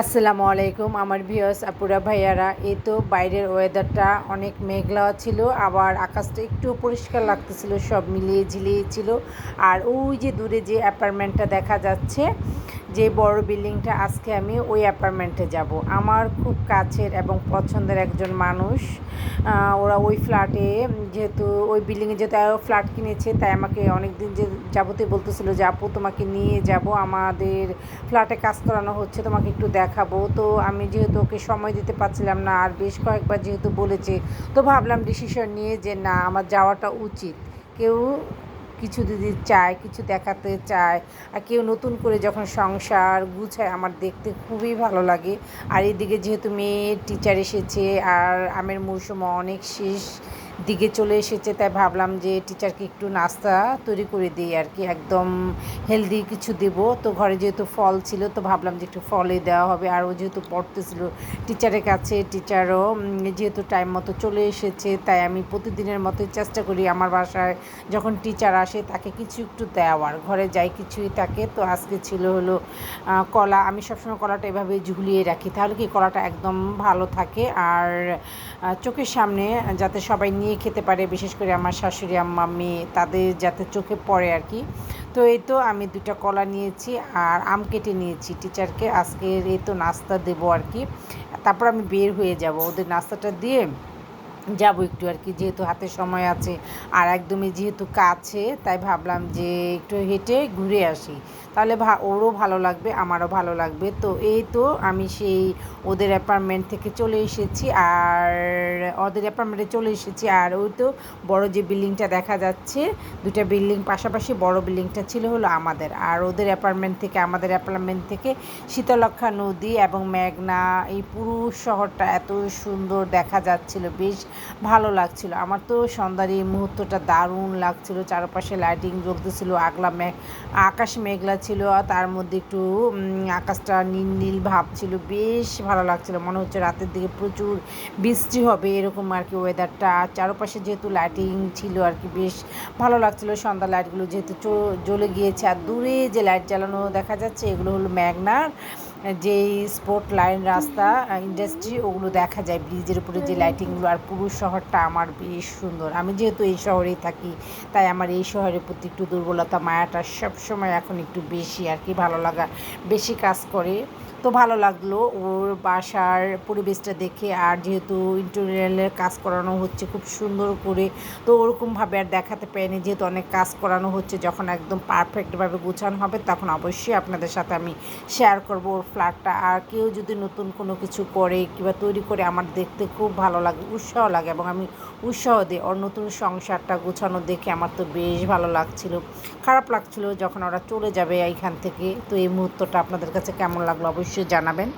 আসসালামু আলাইকুম, আমার ভিউয়ার্স আপুরা, ভাইয়ারা। এই তো বাইরের ওয়েদারটা অনেক মেঘলা ছিল, আবার আকাশটা একটু পরিষ্কার লাগতেছিল, সব মিলিয়ে ঝিলিয়ে ছিল। আর ওই যে দূরে যে অ্যাপার্টমেন্টটা দেখা যাচ্ছে যে বড় বিল্ডিংটা আজকে আমি ওই অ্যাপার্টমেন্টে যাব। আমার খুব কাছের এবং পছন্দের একজন মানুষ। ওরা ওই ফ্ল্যাটে যেহেতু ওই বিল্ডিংয়ে যেহেতু ফ্ল্যাট কিনেছে, তাই আমাকে অনেক দিন যে যাবতীয় বলতেছিল যে, আপু, তোমাকে নিয়ে যাব। আমাদের ফ্ল্যাটে কাজ করানো হচ্ছে, তোমাকে একটু দেখাবো। তো আমি যেহেতু ওকে সময় দিতে পারছিলাম না, আর বেশ কয়েকবার যেহেতু বলেছে, তো ভাবলাম ডিসিশন নিয়ে যে, না, আমার যাওয়াটা উচিত। কেউ কিছু যদি চায়, কিছু দেখাতে চায়, আর কেউ নতুন করে যখন সংসার গুছায় আমার দেখতে খুবই ভালো লাগে। আর এদিকে যেহেতু মেয়ের টিচার এসেছে, আর আমের মৌসুম অনেক শেষ দিকে চলে এসেছে, তাই ভাবলাম যে টিচারকে একটু নাস্তা তৈরি করে দিই আর কি, একদম হেলদি কিছু দেব। তো ঘরে যেহেতু ফল ছিল, তো ভাবলাম যে একটু ফলে দেওয়া হবে। আর ও যেহেতু পড়তেছিল টিচারের কাছে টিচারও যেহেতু টাইম মতো চলে এসেছে, তাই আমি প্রতিদিনের মতোই চেষ্টা করি। আমার বাসায় যখন টিচার আসে, তাকে কিছু একটু দেওয়ার। ঘরে যাই কিছুই থাকে তো আজকে ছিল হলো কলা। আমি সবসময় কলাটা এভাবে ঝুলিয়ে রাখি। তাহলে কি কলাটা একদম ভালো থাকে? আর চোখের সামনে যাতে সবাই নিয়ে খেতে পারে, বিশেষ করে আমার শাশুড়ি, আম্মা, মেয়ে, তাদের যাতে চোখে পড়ে আর কি। তো এই তো আমি দুটা কলা নিয়েছি আর আম কেটে নিয়েছি। টিচারকে আজকের এই তো নাস্তা দেবো আর কি। তারপর আমি বের হয়ে যাব। ওদের নাস্তাটা দিয়ে যাব একটু আর কি, যেহেতু হাতে সময় আছে আর একদমই যেহেতু কাছে, তাই ভাবলাম যে একটু হেঁটে ঘুরে আসি। তাহলে ওরও ভালো লাগবে, আমারও ভালো লাগবে। তো এই তো আমি সেই ওদের অ্যাপার্টমেন্ট থেকে চলে এসেছি, আর ওদের অ্যাপার্টমেন্টে চলে এসেছি, আর ওই তো বড় যে বিল্ডিংটা দেখা যাচ্ছে দুটা বিল্ডিং পাশাপাশি বড় বিল্ডিংটা ছিল হলো আমাদের। আর ওদের অ্যাপার্টমেন্ট থেকে, আমাদের অ্যাপার্টমেন্ট থেকে শীতলক্ষা নদী এবং মেঘনা, এই পুরো শহরটা এত সুন্দর দেখা যাচ্ছিল, বেশ ভালো লাগছিল। আমার তো সন্ধ্যার এই মুহূর্তটা দারুণ লাগছিল, চারপাশে লাইটিং জ্বলতেছিল, আগলা মেঘ আকাশ মেঘলা ছিল, আর তার মধ্যে একটু আকাশটা নীল নীল ভাব ছিল, বেশ ভালো লাগছিল। মনে হচ্ছে রাতের দিকে প্রচুর বৃষ্টি হবে, এরকম আর কি ওয়েদারটা চারপাশে যেহেতু লাইটিং ছিল আর কি, বেশ ভালো লাগছিল। সন্ধ্যা লাইটগুলো যেহেতু জ্বলে গিয়েছে, আর দূরে যে লাইট জ্বালানো দেখা যাচ্ছে, এগুলো হলো ম্যাগনার। যে স্পোর্ট লাইন রাস্তা ইন্ডাস্ট্রি ওগুলো দেখা যায়। ব্রিজের উপরে যে লাইটিংগুলো আর পুরো শহরটা আমার বেশ সুন্দর। আমি যেহেতু এই শহরেই থাকি, তাই আমার এই শহরের প্রতি একটু দুর্বলতা, মায়াটা সবসময় এখন একটু বেশি আর কি, ভালো লাগা, বেশি কাজ করে। তো ভালো লাগল ওর বাসার পরিবেশটা দেখে। আর যেহেতু ইন্টেরিয়ালের কাজ করানো হচ্ছে খুব সুন্দর করে, তো ওরকমভাবে আর দেখাতে পারিনি। যেহেতু অনেক কাজ করানো হচ্ছে, যখন একদম পারফেক্টভাবে গুছানো হবে, তখন অবশ্যই আপনাদের সাথে আমি শেয়ার করব ওর ফ্ল্যাটটা আর কেউ যদি নতুন কোনো কিছু করে কিংবা তৈরি করে আমার দেখতে খুব ভালো লাগে, উৎসাহ লাগে এবং আমি উৎসাহ দিই। ওর নতুন সংসারটা গুছানো দেখে আমার তো বেশ ভালো লাগছিল। খারাপ লাগছিল যখন ওরা চলে যাবে এইখান থেকে। তো এই মুহূর্তটা আপনাদের কাছে কেমন লাগল? অবশ্যই জানাবেন।